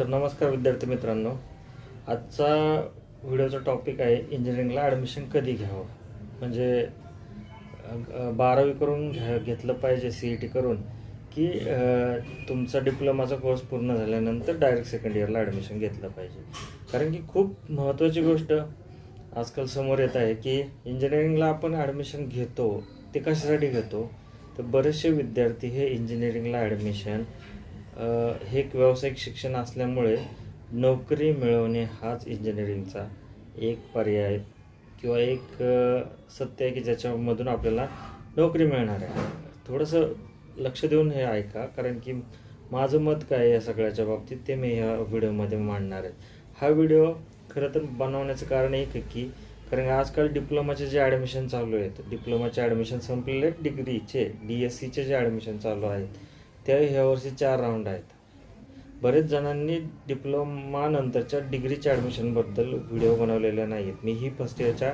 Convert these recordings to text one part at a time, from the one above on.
तर नमस्कार विद्यार्थी मित्रांनो. आजचा व्हिडिओचा टॉपिक आहे इंजिनिअरिंगला ॲडमिशन कधी घ्यावं? म्हणजे बारावी करून घ्या घेतलं पाहिजे सी ई टी करून की तुमचा डिप्लोमाचा कोर्स पूर्ण झाल्यानंतर डायरेक्ट सेकंड इयरला ॲडमिशन घेतलं पाहिजे. कारण की खूप महत्त्वाची गोष्ट आजकाल समोर येत आहे की इंजिनिअरिंगला आपण ॲडमिशन घेतो ते कशासाठी घेतो? तर बरेचसे विद्यार्थी हे इंजिनिअरिंगला ॲडमिशन हे एक व्यावसायिक शिक्षण असल्यामुळे नोकरी मिळवणे हाच इंजिनिअरिंगचा एक पर्याय किंवा एक सत्य आहे की ज्याच्यामधून आपल्याला नोकरी मिळणार आहे. थोडंसं लक्ष देऊन हे ऐका कारण की माझं मत काय आहे या सगळ्याच्या बाबतीत ते मी ह्या व्हिडिओमध्ये मांडणार आहे. हा व्हिडिओ खरं तर बनवण्याचं कारण एक आहे की कारण आजकाल डिप्लोमाचे जे ॲडमिशन चालू आहेत डिप्लोमाचे ॲडमिशन संपलेले आहेत डिग्रीचे डी एस सीचे जे ॲडमिशन चालू आहेत त्या ह्या वर्षी चार राऊंड आहेत. बरेच जणांनी डिप्लोमानंतरच्या डिग्रीच्या ॲडमिशनबद्दल व्हिडिओ बनवलेले आहेत मी ही फर्स्ट इयरच्या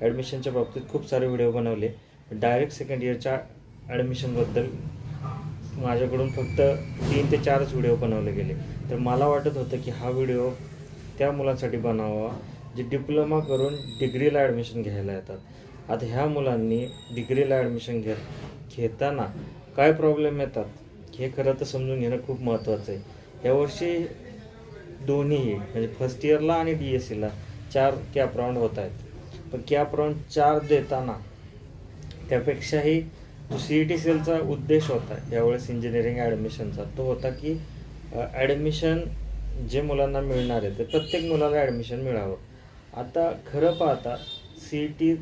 ॲडमिशनच्या बाबतीत खूप सारे व्हिडिओ बनवले. डायरेक्ट सेकंड इयरच्या ॲडमिशनबद्दल माझ्याकडून फक्त तीन ते चारच व्हिडिओ बनवले गेले. तर मला वाटत होतं की हा व्हिडिओ त्या मुलांसाठी बनावा जे डिप्लोमा करून डिग्रीला ॲडमिशन घ्यायला येतात. आता ह्या मुलांनी डिग्रीला ॲडमिशन घे घेताना काय प्रॉब्लेम येतात? हे खरं तर समजून घेणं खूप महत्त्वाचं आहे. यावर्षी दोन्हीही म्हणजे फर्स्ट इयरला आणि डी एस सीला चार कॅप राऊंड होत आहेत. पण कॅप राऊंड चार देताना त्यापेक्षाही जो सी ई टी सेलचा उद्देश होता यावेळेस इंजिनिअरिंग ॲडमिशनचा तो होता की ॲडमिशन जे मुलांना मिळणार आहे ते प्रत्येक मुलाला ॲडमिशन मिळावं. आता खरं पाहता सी ई टी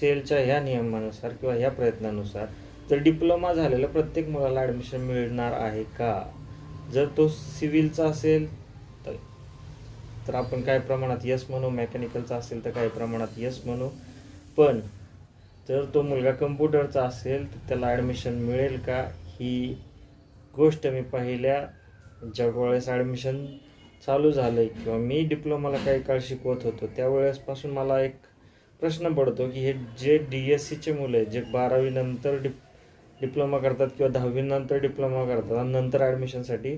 सेलच्या ह्या नियमानुसार किंवा ह्या प्रयत्नानुसार तर डिप्लोमा झालेलं प्रत्येक मुलाला ॲडमिशन मिळणार आहे का? जर तो सिव्हिलचा असेल तर. तर आपण काही प्रमाणात यस म्हणू? मेकॅनिकलचा असेल तर काही प्रमाणात यस म्हणू? पण जर तो मुलगा कम्प्युटरचा असेल तर त्याला ॲडमिशन मिळेल का? ही गोष्ट मी पहिल्या ज्यावेळेस ॲडमिशन चालू झालं आहे किंवा मी डिप्लोमाला काही काळ शिकवत होतो त्यावेळेसपासून मला एक प्रश्न पडतो की हे जे डी एस सीचे मुलं आहेत जे बारावीनंतर डिप डिप्लोमा करतात किंवा दहावीनंतर डिप्लोमा करतात आणि नंतर ॲडमिशनसाठी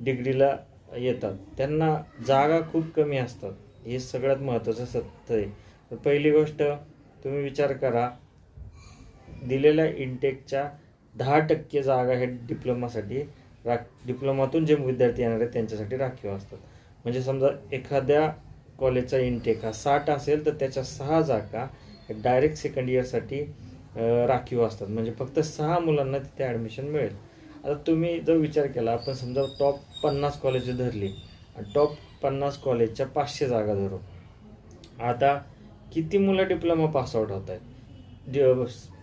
डिग्रीला येतात. त्यांना जागा खूप कमी असतात. हे सगळ्यात महत्त्वाचं सत्य आहे. तर पहिली गोष्ट तुम्ही विचार करा दिलेल्या इंटेकच्या दहा टक्के जागा हे डिप्लोमासाठी राख डिप्लोमातून जे विद्यार्थी येणार आहेत त्यांच्यासाठी राखीव असतात. म्हणजे समजा एखाद्या कॉलेजचा इंटेक हा साठ असेल तर त्याच्या सहा जागा डायरेक्ट सेकंड इयरसाठी राखीव असतात. म्हणजे फक्त सहा मुलांना तिथे ॲडमिशन मिळेल. आता तुम्ही जर विचार केला आपण समजा टॉप पन्नास कॉलेज धरली आणि टॉप पन्नास कॉलेजच्या पाचशे जागा धरू. आता किती मुलं डिप्लोमा पासआउट होत आहेत?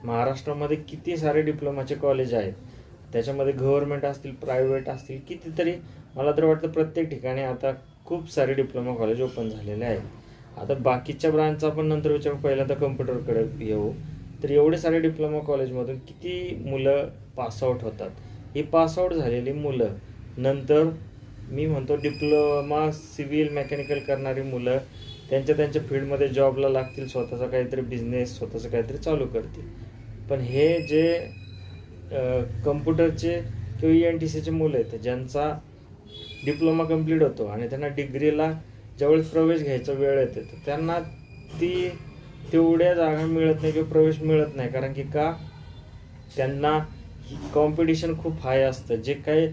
महाराष्ट्रामध्ये किती सारे डिप्लोमाचे कॉलेज आहेत? त्याच्यामध्ये गव्हर्नमेंट असतील प्रायव्हेट असतील कितीतरी मला तर वाटतं प्रत्येक ठिकाणी आता खूप सारे डिप्लोमा कॉलेज ओपन झालेले आहेत. आता बाकीच्या ब्रांचचा आपण नंतर विचार पहिल्यांदा कम्प्युटरकडे येऊ. तर एवढे सारे डिप्लोमा कॉलेजमधून किती मुलं पासआउट होतात? ही पासआउट झालेली मुलं. नंतर मी म्हणतो डिप्लोमा सिव्हिल मेकॅनिकल करणारी मुलं त्यांच्या त्यांच्या फील्डमध्ये जॉबला लागतील स्वतःचा काहीतरी बिझनेस स्वतःचं काहीतरी चालू करतील. पण हे जे कम्प्युटरचे किंवा ई एन टी सीचे मुलं आहेत ज्यांचा डिप्लोमा कंप्लीट होतो आणि त्यांना डिग्रीला ज्यावेळेस प्रवेश घ्यायचा वेळ येते तर त्यांना ती तेवढ्या जागा मिळत नाही किंवा प्रवेश मिळत नाही. कारण की का? त्यांना कॉम्पिटिशन खूप हाय असतं. जे काही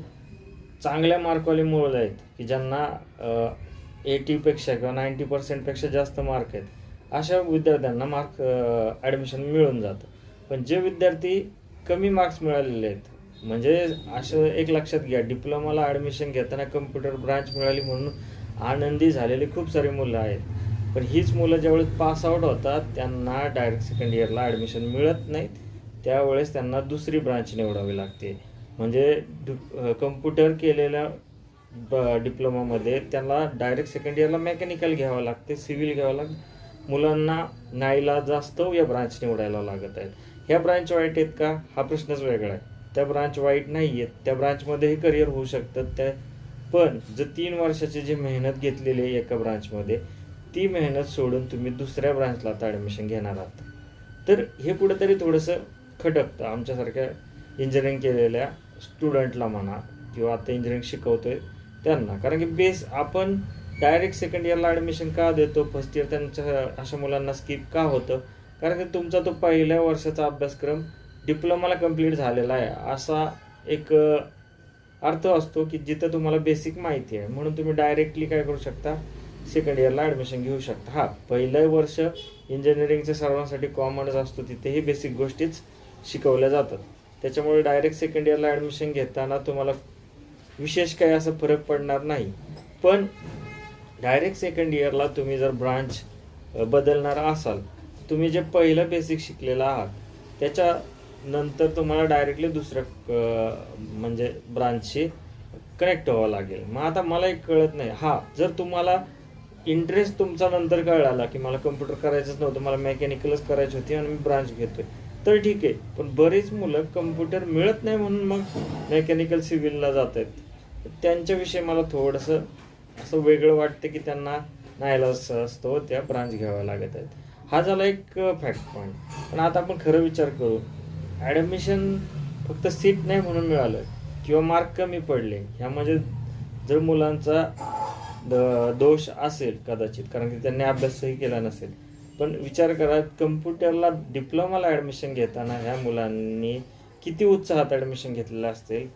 चांगल्या मार्कवाले मुलं आहेत की ज्यांना एटीपेक्षा किंवा नाईंटी पर्सेंटपेक्षा जास्त मार्क आहेत अशा विद्यार्थ्यांना मार्क ॲडमिशन मिळून जातं. पण जे विद्यार्थी कमी मार्क्स मिळालेले आहेत म्हणजे असं एक लक्षात घ्या डिप्लोमाला ॲडमिशन घेताना कम्प्युटर ब्रांच मिळाली म्हणून आनंदी झालेली खूप सारे मुलं आहेत. पण हीच मुलं ज्यावेळेस पास आउट होतात त्यांना डायरेक्ट सेकंड इयरला ॲडमिशन मिळत नाहीत. त्यावेळेस त्यांना दुसरी ब्रांच निवडावी लागते. म्हणजे कम्प्युटर केलेल्या ब डिप्लोमामध्ये त्यांना डायरेक्ट सेकंड इयरला मेकॅनिकल घ्यावं लागते सिव्हिल घ्यावं लागतं. मुलांना नाईला जास्त या ब्रांच निवडायला लागत आहेत. ह्या ब्रांच वाईट आहेत का? हा प्रश्नच वेगळा आहे. त्या ब्रांच वाईट नाही आहेत. त्या ब्रांचमध्येही करिअर होऊ शकतं. त्या पण जर तीन वर्षाची जी मेहनत घेतलेली आहे एका ब्रांचमध्ये ती मेहनत सोडून तुम्ही दुसऱ्या ब्रांचला आता ॲडमिशन घेणार आहात. तर हे कुठेतरी थोडंसं खटकतं. आमच्यासारख्या इंजिनिअरिंग केलेल्या स्टुडंटला म्हणा किंवा आता इंजिनिअरिंग शिकवतोय त्यांना. कारण की बेस आपण डायरेक्ट सेकंड इयरला ॲडमिशन का देतो? फर्स्ट इयर त्यांच्या अशा मुलांना स्किप का होतं? कारण की तुमचा तो पहिल्या वर्षाचा अभ्यासक्रम डिप्लोमाला कंप्लीट झालेला आहे. असा एक अर्थ असतो की जिथं तुम्हाला बेसिक माहिती आहे. म्हणून तुम्ही डायरेक्टली काय करू शकता? सेकंड इयरला ॲडमिशन घेऊ शकता. हा पहिलं वर्ष इंजिनिअरिंगच्या सर्वांसाठी कॉमनच असतो तिथेही बेसिक गोष्टीच शिकवल्या जातात. त्याच्यामुळे डायरेक्ट सेकंड इयरला ॲडमिशन घेताना तुम्हाला विशेष काही असं फरक पडणार नाही. पण डायरेक्ट सेकंड इयरला तुम्ही जर ब्रांच बदलणार असाल तुम्ही जे पहिलं बेसिक शिकलेलं आहात त्याच्या नंतर तुम्हाला डायरेक्टली दुसऱ्या म्हणजे ब्रांचशी कनेक्ट व्हावं लागेल. मग आता मला एक कळत नाही. हा जर तुम्हाला इंटरेस्ट तुमचा नंतर कळाला की मला कम्प्युटर करायचंच नव्हतं मला मेकॅनिकलच करायची होती आणि मी ब्रांच घेतोय. तर ठीक आहे पण बरेच मुलं कम्प्युटर मिळत नाही म्हणून मग मेकॅनिकल सिव्हिलला जात आहेत त्यांच्याविषयी मला थोडंसं असं वेगळं वाटतं की त्यांना नाहीलाच असतो त्या ब्रांच घ्याव्या लागत आहेत. हा झाला एक फॅक्ट पॉईंट पण आता आपण खरं विचार करू. ॲडमिशन फक्त सीट नाही म्हणून मिळालं किंवा मार्क कमी पडले. ह्यामध्ये जर मुलांचा द- दोष असेल कदाचित कारण की त्यांनी अभ्यासही केला नसेल. पण विचार करा कम्प्युटरला डिप्लोमाला ॲडमिशन घेताना ह्या मुलांनी किती उत्साहात ॲडमिशन घेतलेलं असेल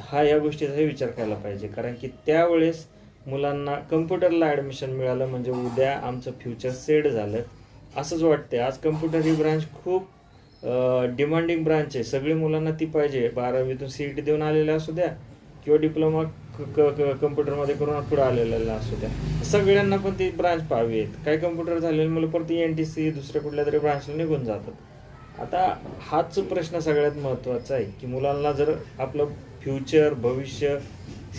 हा या गोष्टीचाही विचार करायला पाहिजे. कारण की त्यावेळेस मुलांना कम्प्युटरला ॲडमिशन मिळालं म्हणजे उद्या आमचं फ्युचर सेट झालं. असंच वाटते आज कम्प्युटर ही ब्रांच खूप डिमांडिंग ब्रांच आहे. सगळी मुलांना ती पाहिजे. बारावीतून सी ई टी देऊन आलेल्या असू द्या किंवा डिप्लोमा कम्प्युटरमध्ये करून पुढे आलेल्या असू द्या. सगळ्यांना पण ती ब्रांच पाहावी आहेत. काही कम्प्युटर झालेले मुलं परत एन टी सी दुसऱ्या कुठल्या तरी ब्रांचला निघून जातात. आता हाच प्रश्न सगळ्यात महत्त्वाचा आहे की मुलांना जर आपलं फ्युचर भविष्य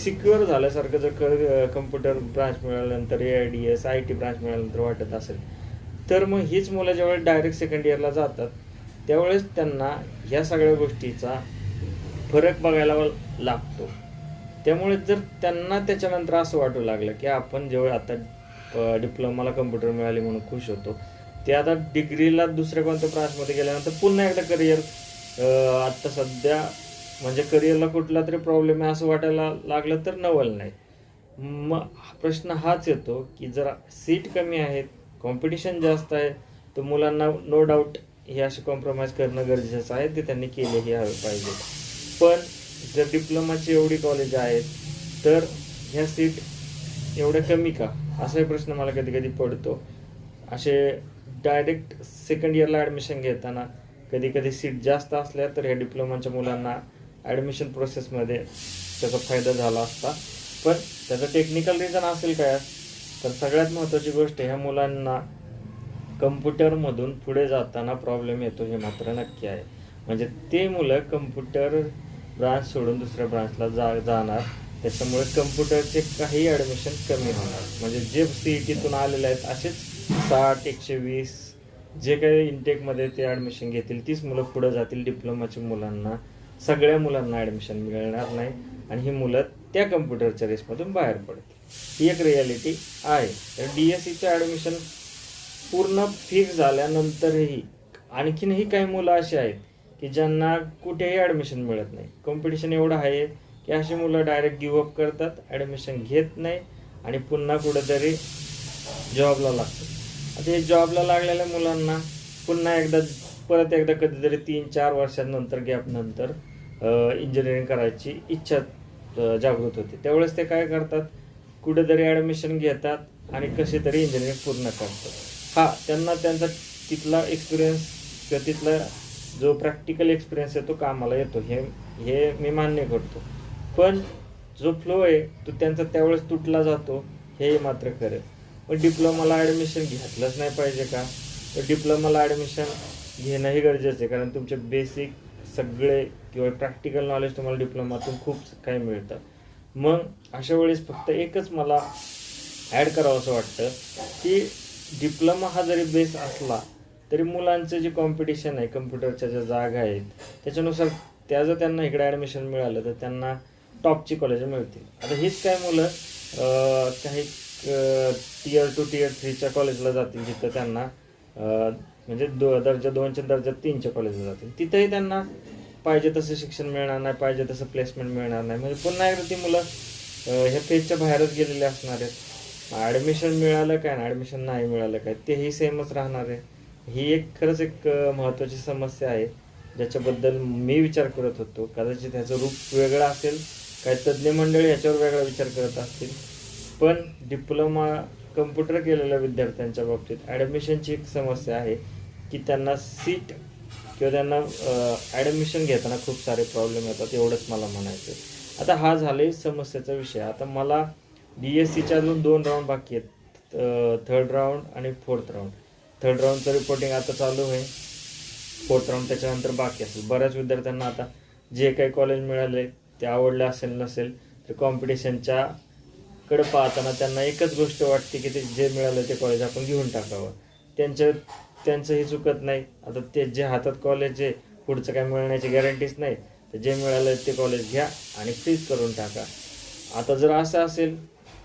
सिक्युअर झाल्यासारखं जर कम्प्युटर ब्रांच मिळाल्यानंतर A I D S I T branch मिळाल्यानंतर वाटत असेल तर मग हीच मुलं ज्यावेळेस डायरेक्ट सेकंड इयरला जातात त्यावेळेस त्यांना ह्या सगळ्या गोष्टीचा फरक बघायला लागतो. त्यामुळे जर त्यांना त्याच्यानंतर असं वाटू लागलं की आपण जेव्हा आता डिप्लोमाला कम्प्युटर मिळाली म्हणून खुश होतो ते आता डिग्रीला दुसऱ्या कोणत्या ब्रांचमध्ये गेल्यानंतर पुन्हा एकदा करिअर आत्ता सध्या म्हणजे करिअरला कुठला तरी प्रॉब्लेम आहे असं वाटायला लागलं तर नवल नाही. मग प्रश्न हाच येतो की जर सीट कमी आहेत कॉम्पिटिशन जास्त आहे तर मुलांना नो डाऊट हे असे कॉम्प्रोमाइज करणं गरजेचं आहे ते त्यांनी केलेही हवे पाहिजे. पण जर डिप्लोमाची एवढी कॉलेज आहेत तर ह्या सीट एवढ्या कमी का? असाही प्रश्न मला कधी कधी पडतो. असे डायरेक्ट सेकंड इयरला ॲडमिशन घेताना कधी कधी सीट जास्त असल्या तर ह्या डिप्लोमाच्या मुलांना ॲडमिशन प्रोसेसमध्ये त्याचा फायदा झाला असता. पण त्याचं टेक्निकल रिझन असेल काय तर सगळ्यात महत्त्वाची गोष्ट ह्या मुलांना कम्प्युटरमधून पुढे जाताना प्रॉब्लेम येतो हे मात्र नक्की आहे. म्हणजे ते मुलं कम्प्युटर ब्रांच सोडून दुसऱ्या ब्रांचला जा जाणार. त्याच्यामुळे कम्प्युटरचे काही ॲडमिशन कमी होणार. म्हणजे जे सी ई टीतून आलेले आहेत असेच साठ एकशे वीस जे काही इंटेकमध्ये ते ॲडमिशन घेतील तीच मुलं पुढं जातील डिप्लोमाच्या मुलांना. सगळ्या मुलांना ॲडमिशन मिळणार नाही. आणि ही मुलं त्या कम्प्युटरच्या रेसमधून बाहेर पडतील. ही एक रियालिटी आहे. तर डी एस सीचं ॲडमिशन पूर्ण फिक्स झाल्यानंतरही आणखीनही काही मुलं अशी आहेत की ज्यांना कुठेही ॲडमिशन मिळत नाही. कॉम्पिटिशन एवढं आहे की अशी मुलं डायरेक्ट गिवअप करतात ॲडमिशन घेत नाही आणि पुन्हा कुठेतरी जॉबला लागतात. आता हे जॉबला लागलेल्या मुलांना पुन्हा एकदा परत एकदा कधीतरी तीन चार वर्षांनंतर गॅप नंतर इंजिनिअरिंग करायची इच्छा जागृत होते. त्यावेळेस ते काय करतात? कुठेतरी ॲडमिशन घेतात आणि कसे तरी इंजिनिअरिंग पूर्ण करतात. हा त्यांना त्यांचा तिथला एक्सपिरियन्स किंवा तिथला जो प्रॅक्टिकल एक्सपिरियन्स आहे तो कामाला येतो. हे हे मी मान्य करतो. पण जो फ्लो आहे तो त्यांचा त्यावेळेस तुटला जातो हे मात्र खरं पण डिप्लोमाला ॲडमिशन घेतलंच नाही पाहिजे का? तर डिप्लोमाला ॲडमिशन घेणंही गरजेचं आहे. कारण तुमचे बेसिक सगळे किंवा प्रॅक्टिकल नॉलेज तुम्हाला डिप्लोमातून खूप काही मिळतं. मग अशा वेळेस फक्त एकच मला ॲड करावं असं वाटतं की डिप्लोमा हा जरी बेस असला तरी मुलांचं जे कॉम्पिटिशन आहे कम्प्युटरच्या ज्या जागा आहेत त्याच्यानुसार त्या जर त्यांना इकडे ॲडमिशन मिळालं तर त्यांना टॉपची कॉलेज मिळतील. आता हीच काय मुलं काही टीयर टू टीयर थ्रीच्या कॉलेजला जातील जिथं त्यांना म्हणजे दो दर्जा दोनच्या दर्जा तीनच्या कॉलेजला जातील. तिथंही त्यांना पाहिजे तसं शिक्षण मिळणार नाही पाहिजे तसं प्लेसमेंट मिळणार नाही. म्हणजे पुन्हा एकदा ती मुलं ह्या फेजच्या बाहेरच गेलेले असणार आहेत. ॲडमिशन मिळालं काय ना ॲडमिशन नाही मिळालं काय तेही सेमच राहणार आहे. ही एक खरंच एक महत्त्वाची समस्या आहे. ज्याच्याबद्दल मी विचार करत होतो. कदाचित ह्याचं रूप वेगळं असेल काही तज्ज्ञ मंडळी याच्यावर वेगळा विचार करत असतील. पण डिप्लोमा कम्प्युटर केलेल्या विद्यार्थ्यांच्या बाबतीत ॲडमिशनची एक समस्या आहे की त्यांना सीट किंवा त्यांना ॲडमिशन घेताना खूप सारे प्रॉब्लेम येतात एवढंच मला म्हणायचं आहे. आता हा झाले समस्येचा विषय. आता मला डी एस सीच्या अजून दोन राऊंड बाकी आहेत. थर्ड राऊंड आणि फोर्थ राऊंड थर्ड राऊंडचं रिपोर्टिंग आता चालू आहे. फोर्थ राऊंड त्याच्यानंतर बाकी असेल. बऱ्याच विद्यार्थ्यांना आता जे काही कॉलेज मिळाले ते आवडले असेल नसेल तर कॉम्पिटिशनच्या कडे पाहताना त्यांना एकच गोष्ट वाटते की ते जे मिळालं ते कॉलेज आपण घेऊन टाकावं. त्यांचं त्यांचंही चुकत नाही. आता ते जे हातात कॉलेज आहे पुढचं काय मिळण्याची गॅरंटीच नाही. तर जे मिळालं ते कॉलेज घ्या आणि फ्रीज करून टाका. आता जर असं असेल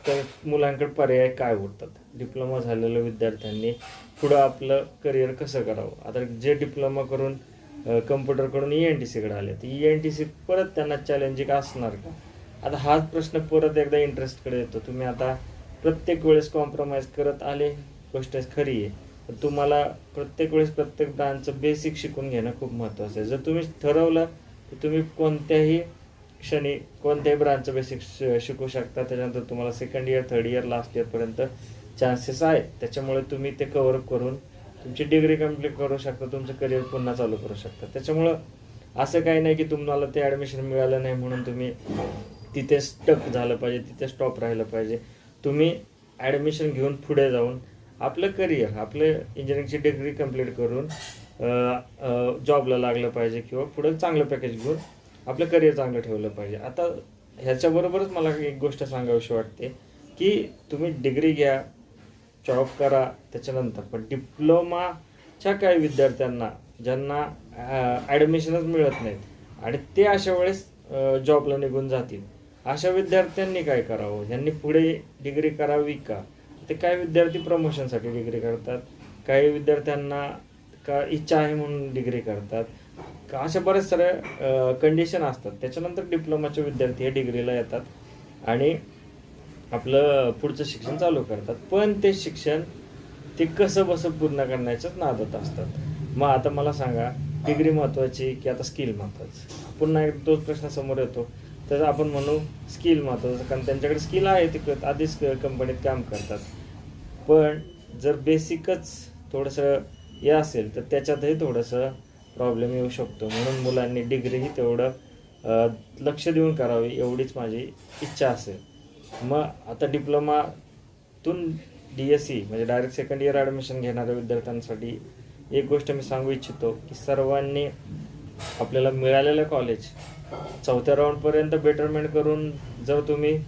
तर मुलांकडे पर्याय काय उरतात? डिप्लोमा झालेल्या विद्यार्थ्यांनी पुढं आपलं करिअर कसं करावं? आता जे डिप्लोमा करून कम्प्युटरकडून ई एन टी सीकडे आले तर ई एन टी सी परत त्यांना चॅलेंजिंग असणार का? आता हाच प्रश्न परत एकदा इंटरेस्टकडे येतो. तुम्ही आता प्रत्येक वेळेस कॉम्प्रोमाइज करत आले गोष्ट खरी आहे. पण तुम्हाला प्रत्येक वेळेस प्रत्येक ब्रांचचं बेसिक शिकून घेणं खूप महत्त्वाचं आहे. जर तुम्ही ठरवलं तर तुम्ही कोणत्याही क्षणी कोणत्याही ब्रांचचं बेसिक शिकू शकता. त्याच्यानंतर तुम्हाला second year third year last इयरपर्यंत chances आहे त्याच्यामुळे तुम्ही ते कव्हरअप करून तुमची डिग्री कंप्लीट करू शकता तुमचं करिअर पुन्हा चालू करू शकता. त्याच्यामुळं असं काही नाही की तुम्हाला ते ॲडमिशन मिळालं नाही म्हणून तुम्ही तिथे स्टक झालं पाहिजे तिथे स्टॉप राहिलं पाहिजे. तुम्ही ॲडमिशन घेऊन पुढे जाऊन आपलं करिअर आपलं इंजिनिअरिंगची डिग्री कंप्लीट करून जॉबला लागलं पाहिजे किंवा पुढे चांगलं पॅकेज घेऊन आपलं करिअर चांगलं ठेवलं पाहिजे. आता ह्याच्याबरोबरच मला एक गोष्ट सांगावीशी वाटते की तुम्ही डिग्री घ्या जॉब करा त्याच्यानंतर. पण डिप्लोमाच्या काही विद्यार्थ्यांना ज्यांना ॲडमिशनच मिळत नाहीत आणि ते अशा वेळेस जॉबला निघून जातील. अशा विद्यार्थ्यांनी काय करावं? ज्यांनी पुढे डिग्री करावी का? ते काही विद्यार्थी प्रमोशनसाठी डिग्री करतात? काही विद्यार्थ्यांना का इच्छा आहे म्हणून डिग्री करतात? का अशा बऱ्याच साऱ्या कंडिशन असतात. त्याच्यानंतर डिप्लोमाचे विद्यार्थी हे डिग्रीला येतात. आणि आपलं पुढचं शिक्षण चालू करतात. पण ते शिक्षण ते कसं बसं पूर्ण करण्याच्याच नादात असतात. मग आता मला सांगा डिग्री महत्त्वाची की आता स्किल महत्त्वाचं पुन्हा एक तोच प्रश्न समोर येतो. तर आपण म्हणू स्किल महत्त्वाचं कारण त्यांच्याकडे स्किल आहे ते क- आधीच कंपनीत काम करतात. पण जर बेसिकच थोडंसं हे असेल तर त्याच्यातही थोडंसं प्रॉब्लेम येऊ शकतो. म्हणून मुलांनी डिग्रीही तेवढं लक्ष देऊन करावी एवढीच माझी इच्छा असेल. मग आता डिप्लोमातून डी एस सी म्हणजे डायरेक्ट सेकंड इयर ॲडमिशन घेणाऱ्या विद्यार्थ्यांसाठी एक गोष्ट मी सांगू इच्छितो की सर्वांनी आपल्याला मिळालेलं कॉलेज चौथ्या राऊंडपर्यंत बेटरमेंट करून जर तुम्ही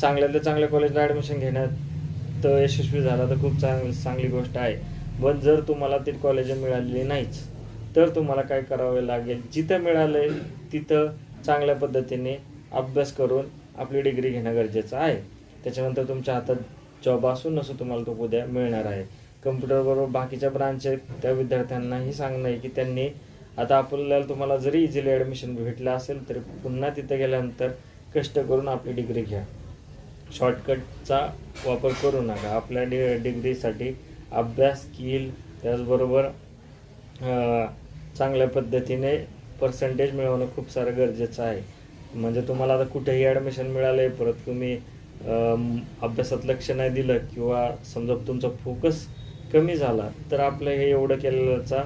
चांगल्यातल्या चांगल्या कॉलेजला ॲडमिशन घेण्यात यशस्वी झाला तर खूप चांग चांगली गोष्ट आहे. पण जर तुम्हाला ती कॉलेज मिळालेली नाहीच तर तुम्हाला काय करावे लागेल? जिथं मिळालं आहे तिथं चांगल्या पद्धतीने अभ्यास करून आपली डिग्री घेणं गरजेचं आहे. त्याच्यानंतर तुमच्या हातात जॉब असून असं तुम्हाला तो उद्या मिळणार आहे. कम्प्युटरबरोबर बाकीच्या ब्रांच आहेत त्या विद्यार्थ्यांनाही सांगणं आहे की त्यांनी आता आपल्याला तुम्हाला जरी इझिली ॲडमिशन भेटलं असेल तरी पुन्हा तिथं गेल्यानंतर कष्ट करून आपली डिग्री घ्या. शॉर्टकटचा वापर करू नका. आपल्या डि डिग्रीसाठी अभ्यास स्किल त्याचबरोबर चांगल्या पद्धतीने पर्सेंटेज मिळवणं खूप सारं गरजेचं आहे. म्हणजे तुम्हाला आता कुठेही ॲडमिशन मिळालं आहे परत तुम्ही अभ्यासात लक्ष नाही दिलं किंवा समजा तुमचा फोकस कमी झाला तर आपलं हे एवढं केलेल्याचा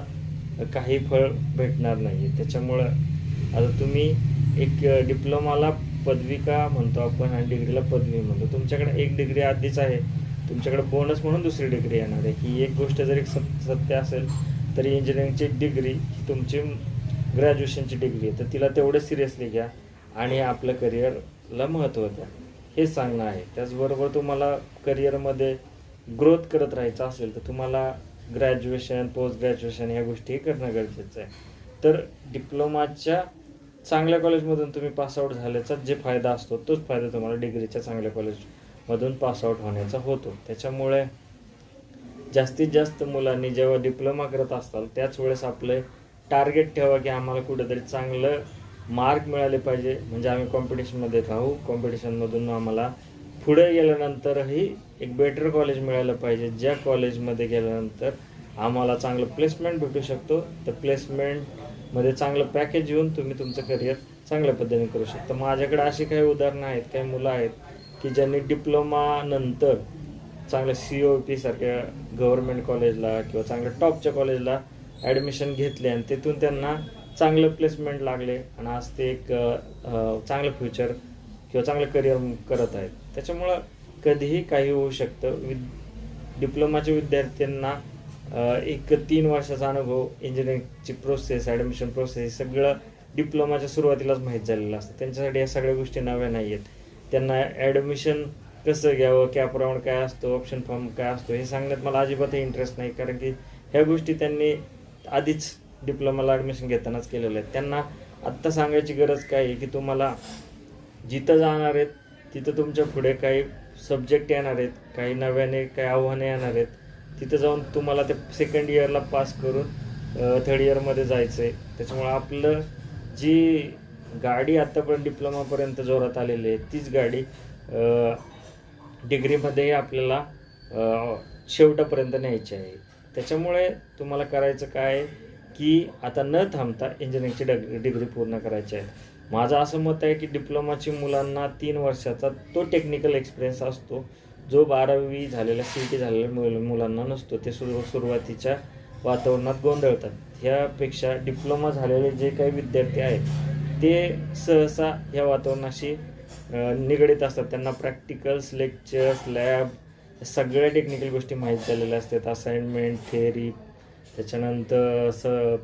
काही फळ भेटणार नाही. त्याच्यामुळं आता तुम्ही एक डिप्लोमाला पदविका म्हणतो आपण आणि डिग्रीला पदवी म्हणतो? तुमच्याकडे एक डिग्री आधीच आहे. तुमच्याकडे बोनस म्हणून दुसरी डिग्री येणार आहे. ही एक गोष्ट जरी सत्य असेल तरी इंजिनिअरिंगची डिग्री ही तुमची ग्रॅज्युएशनची डिग्री आहे. तर तिला तेवढं सिरियसली घ्या. आणि आपलं करिअरला महत्त्व द्या. हे सांगणं आहे. त्याचबरोबर तुम्हाला करिअरमध्ये ग्रोथ करत राहायचं असेल तर तुम्हाला ग्रॅज्युएशन पोस्ट ग्रॅज्युएशन ह्या गोष्टी करणं गरजेचं आहे. तर डिप्लोमाच्या चांगल्या कॉलेजमधून तुम्ही पासआउट झाल्याचा जे फायदा असतो तोच फायदा तुम्हाला डिग्रीच्या चांगल्या कॉलेजमधून पासआउट होण्याचा होतो. त्याच्यामुळे जास्तीत जास्त मुलांनी जेव्हा डिप्लोमा करत असताल त्याच वेळेस आपले टार्गेट ठेवा की आम्हाला कुठेतरी चांगलं मार्क मिळाले पाहिजे. म्हणजे आम्ही कॉम्पिटिशनमध्ये राहू. कॉम्पिटिशनमधून आम्हाला पुढे गेल्यानंतरही एक बेटर कॉलेज मिळालं पाहिजे. ज्या कॉलेजमध्ये गेल्यानंतर आम्हाला चांगलं प्लेसमेंट भेटू शकतो. तर प्लेसमेंटमध्ये चांगलं पॅकेज येऊन तुम्ही तुमचं करिअर चांगल्या पद्धतीने करू शकता. माझ्याकडे अशी काही उदाहरणं आहेत काही मुलं आहेत की ज्यांनी डिप्लोमानंतर चांगल्या सी ओ पी सारख्या गव्हर्मेंट कॉलेजला किंवा चांगल्या टॉपच्या कॉलेजला ॲडमिशन घेतले आणि तिथून त्यांना चांगलं प्लेसमेंट लागले आणि आज ते एक चांगलं फ्युचर किंवा चांगलं करिअर करत आहेत. त्याच्यामुळं कधीही काही होऊ शकतं. विद डिप्लोमाच्या विद्यार्थ्यांना एक तीन वर्षाचा अनुभव इंजिनिअरिंगची प्रोसेस ॲडमिशन प्रोसेस हे सगळं डिप्लोमाच्या सुरुवातीलाच माहीत झालेलं असतं. त्यांच्यासाठी या सगळ्या गोष्टी नव्या नाही आहेत. त्यांना ॲडमिशन कसं घ्यावं कॅप राऊंड काय असतो ऑप्शन फॉर्म काय असतो हे सांगण्यात मला अजिबातही इंटरेस्ट नाही. कारण की ह्या गोष्टी त्यांनी आधीच डिप्लोमाला ॲडमिशन घेतानाच केलेलं आहे. त्यांना आत्ता सांगायची गरज काय आहे की तुम्हाला जिथं जाणार आहेत तिथं तुमच्यापुढे काही सब्जेक्ट येणार आहेत काही नव्याने काही आव्हाने येणार आहेत तिथं जाऊन तुम्हाला ते सेकंड इयरला पास करून थर्ड इयरमध्ये जायचं आहे त्याच्यामुळं आपलं जी गाडी आत्तापर्यंत डिप्लोमापर्यंत जोरात आलेली आहे तीच गाडी डिग्रीमध्येही आपल्याला शेवटापर्यंत न्यायची आहे. त्याच्यामुळे तुम्हाला करायचं काय आहे की आता न थांबता इंजिनिअरिंगची डग डिग्री पूर्ण करायची आहे. माझं असं मत आहे की डिप्लोमाची मुलांना तीन वर्षाचा तो टेक्निकल एक्सपिरियन्स असतो. जो बारावी झालेल्या सी टी झालेल्या मुल मुलांना नसतो ते सुरू सुरुवातीच्या वातावरणात गोंधळतात. ह्यापेक्षा डिप्लोमा झालेले जे काही विद्यार्थी आहेत ते सहसा ह्या वातावरणाशी निगडीत असतात. त्यांना प्रॅक्टिकल्स लेक्चर्स लॅब सगळ्या टेक्निकल गोष्टी माहीत झालेल्या असतात. असाइनमेंट थेअरी त्याच्यानंतर असं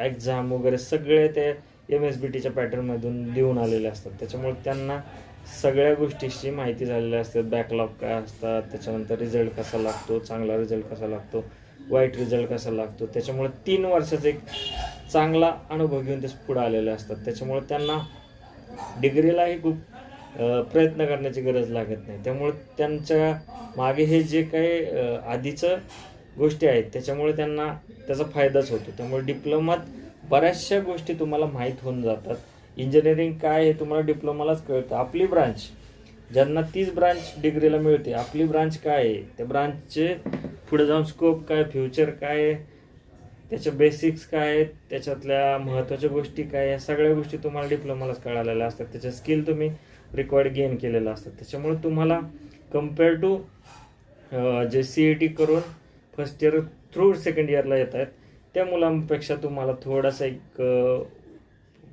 एक्झाम वगैरे सगळे ते एम एस बी टीच्या पॅटर्नमधून देऊन आलेले असतात. त्याच्यामुळे त्यांना सगळ्या गोष्टीची माहिती झालेल्या असतात बॅकलॉग काय असतात त्याच्यानंतर रिझल्ट कसा लागतो चांगला रिझल्ट कसा लागतो वाईट रिझल्ट कसा लागतो. त्याच्यामुळे तीन वर्षाचा एक चांगला अनुभव घेऊन ते पुढे आलेले असतात. त्याच्यामुळे त्यांना डिग्रीलाही खूप प्रयत्न करण्याची गरज लागत नाही. त्यामुळे त्यांच्या मागे हे जे काही आधीचं गोष्टी आहेत. त्याच्यामुळे त्यांना त्याचा फायदाच होतो. त्यामुळे डिप्लोमात बऱ्याचशा गोष्टी तुम्हाला माहीत होऊन जातात. इंजिनिअरिंग काय हे तुम्हाला डिप्लोमालाच कळतं. आपली ब्रांच ज्यांना तीच ब्रांच डिग्रीला मिळते आपली ब्रांच काय आहे? त्या ब्रांचचे पुढे जाऊन स्कोप काय फ्युचर काय आहे? त्याच्या बेसिक्स काय आहेत? त्याच्यातल्या महत्त्वाच्या गोष्टी काय या सगळ्या गोष्टी तुम्हाला डिप्लोमालाच कळालेल्या असतात. त्याच्या स्किल तुम्ही रिक्वायर्ड गेन केलेलं असतात. त्याच्यामुळे तुम्हाला कंपेअर टू जे सी ई टी करून फर्स्ट इयर थ्रू सेकंड इयरला येत आहेत त्या मुलांपेक्षा तुम्हाला थोडासा एक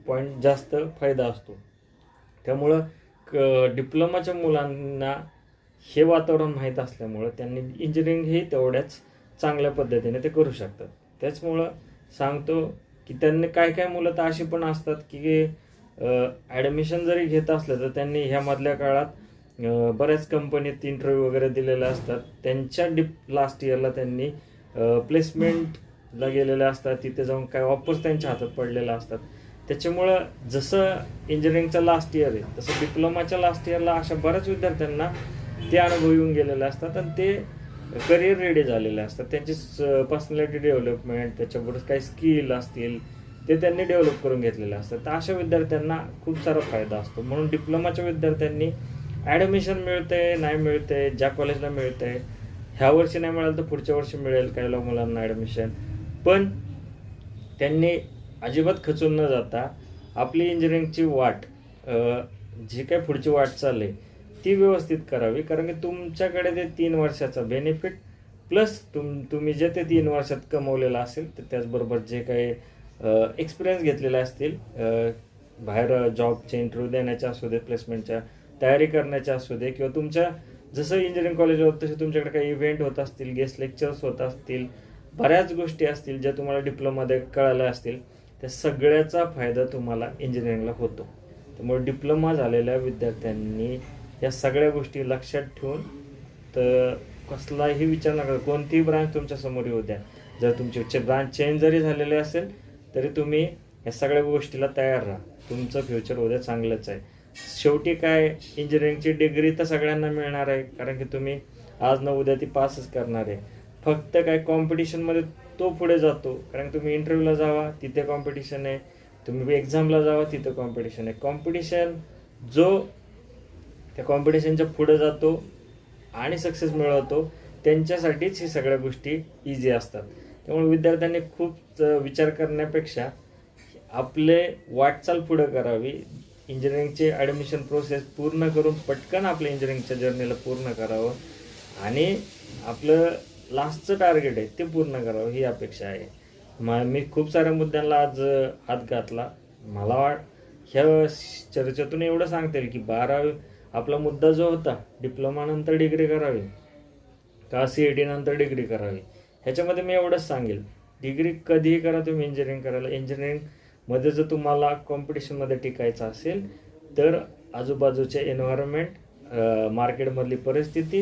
पॉईंट जास्त फायदा असतो. त्यामुळं क डिप्लोमाच्या मुलांना हे वातावरण माहीत असल्यामुळं त्यांनी इंजिनिअरिंग हे तेवढ्याच चांगल्या पद्धतीने ते करू शकतात. त्याचमुळं सांगतो की त्यांनी काय काय मुलं तर अशी पण असतात की ॲडमिशन जरी घेत असलं तर त्यांनी ह्यामधल्या काळात बऱ्याच कंपनीत इंटरव्ह्यू वगैरे दिलेले असतात. त्यांच्या डिप लास्ट इयरला त्यांनी प्लेसमेंटला गेलेले असतात. तिथे जाऊन काय ऑफर्स त्यांच्या हातात पडलेल्या असतात. त्याच्यामुळं जसं इंजिनिअरिंगचं लास्ट इयर आहे तसं डिप्लोमाच्या लास्ट इयरला अशा बऱ्याच विद्यार्थ्यांना ते अनुभव येऊन गेलेले असतात आणि ते करिअर रेडी झालेले असतात. त्यांची पर्सनॅलिटी डेव्हलपमेंट त्याच्याबरोबर काही स्किल असतील ते त्यांनी डेव्हलप करून घेतलेले असतात. तर अशा विद्यार्थ्यांना खूप सारा फायदा असतो. म्हणून डिप्लोमाच्या विद्यार्थ्यांनी ॲडमिशन मिळते नाही मिळते ज्या कॉलेजला मिळते ह्या वर्षी नाही मिळालं तर पुढच्या वर्षी मिळेल काही लोक मुलांना ॲडमिशन. पण त्यांनी अजिबात खचून न जाता आपली इंजिनिअरिंगची वाट जी काय पुढची वाटचाल आहे ती व्यवस्थित करावी. कारण की तुमच्याकडे ते तीन वर्षाचा बेनिफिट प्लस तुम तुम्ही जे ते तीन वर्षात कमवलेलं असेल तर त्याचबरोबर जे काही एक्सपिरियन्स घेतलेले असतील बाहेर जॉबचे इंटरव्ह्यू देण्याच्या असू दे प्लेसमेंटच्या तयारी करण्याच्या असू दे किंवा तुमच्या जसं इंजिनिअरिंग कॉलेज होत तसे तुमच्याकडे काही इव्हेंट होत असतील गेस्ट लेक्चर्स होत असतील बऱ्याच गोष्टी असतील ज्या तुम्हाला डिप्लोमामध्ये कळाल्या असतील त्या सगळ्याचा फायदा तुम्हाला इंजिनिअरिंगला होतो. त्यामुळे डिप्लोमा झालेल्या विद्यार्थ्यांनी या सगळ्या गोष्टी लक्षात ठेवून तर कसलाही विचार नका कोणतीही ब्रांच तुमच्यासमोर येऊ द्या. जर तुमची ब्रांच चेंज जरी झालेली असेल तरी तुम्ही या सगळ्या गोष्टीला तयार राहा. तुमचं फ्युचर उद्या चांगलंच आहे. शेवटी काय इंजिनिअरिंगची डिग्री तर सगळ्यांना मिळणार आहे कारण की तुम्ही आज न उद्या ती पासच करणार आहे. फक्त काय कॉम्पिटिशनमध्ये तो पुढे जातो कारण तुम्ही इंटरव्ह्यूला जावा तिथे कॉम्पिटिशन आहे. तुम्ही एक्झामला जावा तिथं कॉम्पिटिशन आहे. कॉम्पिटिशन जो त्या कॉम्पिटिशनच्या पुढे जातो आणि सक्सेस मिळवतो त्यांच्यासाठीच हे सगळ्या गोष्टी इझी असतात. त्यामुळे विद्यार्थ्यांनी खूप विचार करण्यापेक्षा आपले वाटचाल पुढं करावी. इंजिनिअरिंगची ॲडमिशन प्रोसेस पूर्ण करून पटकन आपल्या इंजिनिअरिंगच्या जर्नीला पूर्ण करावं. आणि आपलं लास्टचं टार्गेट आहे ते पूर्ण करावं ही अपेक्षा आहे. मा मी खूप साऱ्या मुद्द्यांना आज हात घातला. मला वाट ह्या चर्चेतून एवढं सांगता येईल की बारावी आपला मुद्दा जो होता डिप्लोमानंतर डिग्री करावी का सी ई डीनंतर डिग्री करावी ह्याच्यामध्ये मी एवढंच सांगेल. डिग्री कधीही करा तुम्ही इंजिनिअरिंग करायला. इंजिनिअरिंग मध्ये जर तुम्हाला कॉम्पिटिशनमध्ये टिकायचं असेल तर आजूबाजूचे एन्व्हायरमेंट मार्केटमधली परिस्थिती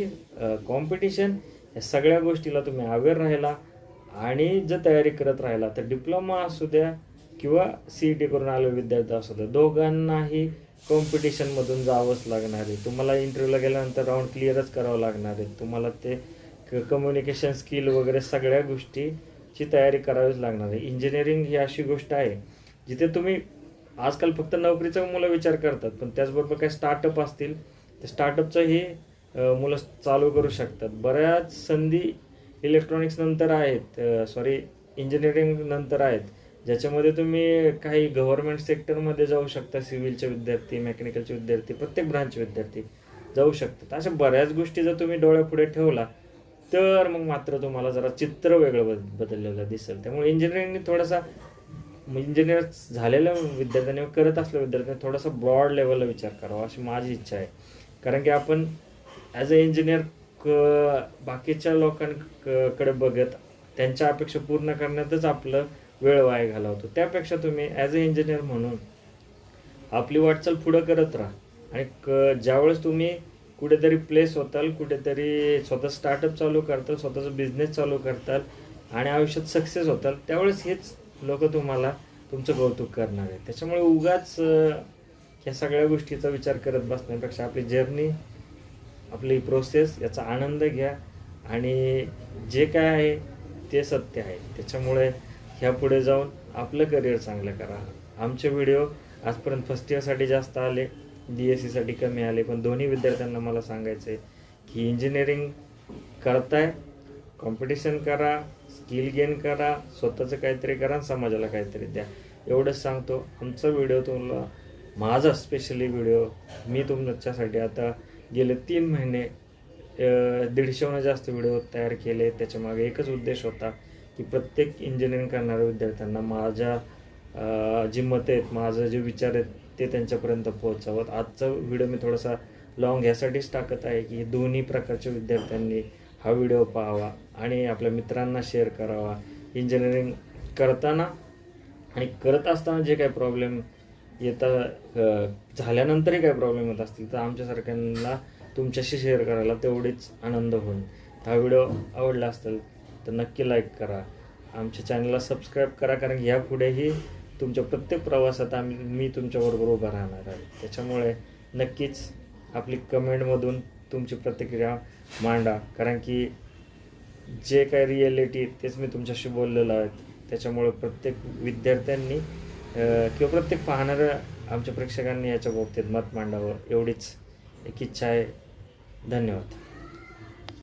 कॉम्पिटिशन या सगळ्या गोष्टीला तुम्ही अवेअर राहिला. आणि जर तयारी करत राहिला तर डिप्लोमा असू द्या किंवा सी ई टी करून आलो विद्यार्थी असू द्या दोघांनाही कॉम्पिटिशनमधून जावंच लागणार आहे. तुम्हाला इंटरव्ह्यूला गेल्यानंतर राऊंड क्लिअरच करावं लागणार आहे. तुम्हाला ते कम्युनिकेशन स्किल वगैरे सगळ्या गोष्टीची तयारी करावीच लागणार आहे. इंजिनिअरिंग ही अशी गोष्ट आहे जिथे तुम्ही आजकाल फक्त नोकरीचा मुलं विचार करतात पण त्याचबरोबर काही स्टार्टअप असतील तर स्टार्टअपचंही मुलं चालू करू शकतात. बऱ्याच संधी इलेक्ट्रॉनिक्स नंतर आहेत सॉरी इंजिनिअरिंग नंतर आहेत ज्याच्यामध्ये तुम्ही काही गव्हर्नमेंट सेक्टरमध्ये जाऊ शकता सिव्हिलचे विद्यार्थी मेकॅनिकलचे विद्यार्थी प्रत्येक ब्रांचचे विद्यार्थी जाऊ शकतात. अशा बऱ्याच गोष्टी जर तुम्ही डोळ्यापुढे ठेवला तर मग मात्र तुम्हाला जरा चित्र वेगळं बद बदललेलं दिसेल. त्यामुळे इंजिनिअरिंगने थोडासा इंजिनियर झालेल्या विद्यार्थ्यांनी करत असलेल्या विद्यार्थ्यांनी थोडासा ब्रॉड लेवलला विचार करावा अशी माझी इच्छा आहे. कारण की आपण ॲज अ इंजिनियर क बाकीच्या लोकांकडे बघत त्यांच्या अपेक्षा पूर्ण करण्यातच आपलं वेळ वाया घालवतो. त्यापेक्षा तुम्ही ॲज अ इंजिनियर म्हणून आपली वाटचाल पुढं करत राहा. आणि क ज्यावेळेस तुम्ही कुठेतरी प्लेस होताल कुठेतरी स्वतः स्टार्टअप चालू करताल स्वतःचा बिझनेस चालू करताल आणि आयुष्यात सक्सेस होताल त्यावेळेस हेच लोक तुम्हाला तुमचं कौतुक करणार आहे त्याच्यामुळे उगाच ह्या सगळ्या गोष्टीचा विचार करत बसण्यापेक्षा आपली जर्नी आपली प्रोसेस याचा आनंद घ्या आणि जे काय आहे ते सत्य आहे. त्याच्यामुळे ह्या पुढे जाऊन आपलं करिअर चांगलं करा. आमचे व्हिडिओ आजपर्यंत फर्स्ट इयरसाठी जास्त आले बी एस सीसाठी कमी आले पण दोन्ही विद्यार्थ्यांना मला सांगायचं आहे की इंजिनिअरिंग करताय कॉम्पिटिशन करा स्किल गेन करा स्वतःचं काहीतरी करा आणि समाजाला काहीतरी द्या. एवढंच सांगतो. आमचा व्हिडिओ तुम्हाला माझा स्पेशली व्हिडिओ मी तुमच्यासाठी आता गेले तीन महिने दीडशेहून जास्त व्हिडिओ तयार केले. त्याच्यामागे एकच उद्देश होता की प्रत्येक इंजिनिअरिंग करणाऱ्या विद्यार्थ्यांना माझ्या जी मतं आहेत माझं जे विचार आहेत ते त्यांच्यापर्यंत पोहोचावं. आजचा व्हिडिओ मी थोडासा लॉंग ह्यासाठीच टाकत आहे की दोन्ही प्रकारच्या विद्यार्थ्यांनी हा व्हिडिओ पाहावा आणि आपल्या मित्रांना शेअर करावा. इंजिनिअरिंग करताना आणि करत असताना जे काही प्रॉब्लेम येता झाल्यानंतरही काही प्रॉब्लेम येत असतील तर आमच्यासारख्यांना तुमच्याशी शेअर करायला तेवढीच आनंद होईल. हा व्हिडिओ आवडला असेल तर नक्की लाईक करा. आमच्या चॅनलला सबस्क्राईब करा कारण ह्या पुढेही तुमच्या प्रत्येक प्रवासात आम्ही मी तुमच्याबरोबर उभा राहणार आहे. त्याच्यामुळे नक्कीच आपली कमेंटमधून तुमची प्रतिक्रिया मांडा. कारण की जे काही रिॲलिटी तेच मी तुमच्याशी बोललेलो आहे त्याच्यामुळे प्रत्येक विद्यार्थ्यांनी किंवा प्रत्येक पाहणाऱ्या आमच्या प्रेक्षकांनी याच्या बाबतीत मत मांडावं एवढीच एक इच्छा आहे. धन्यवाद.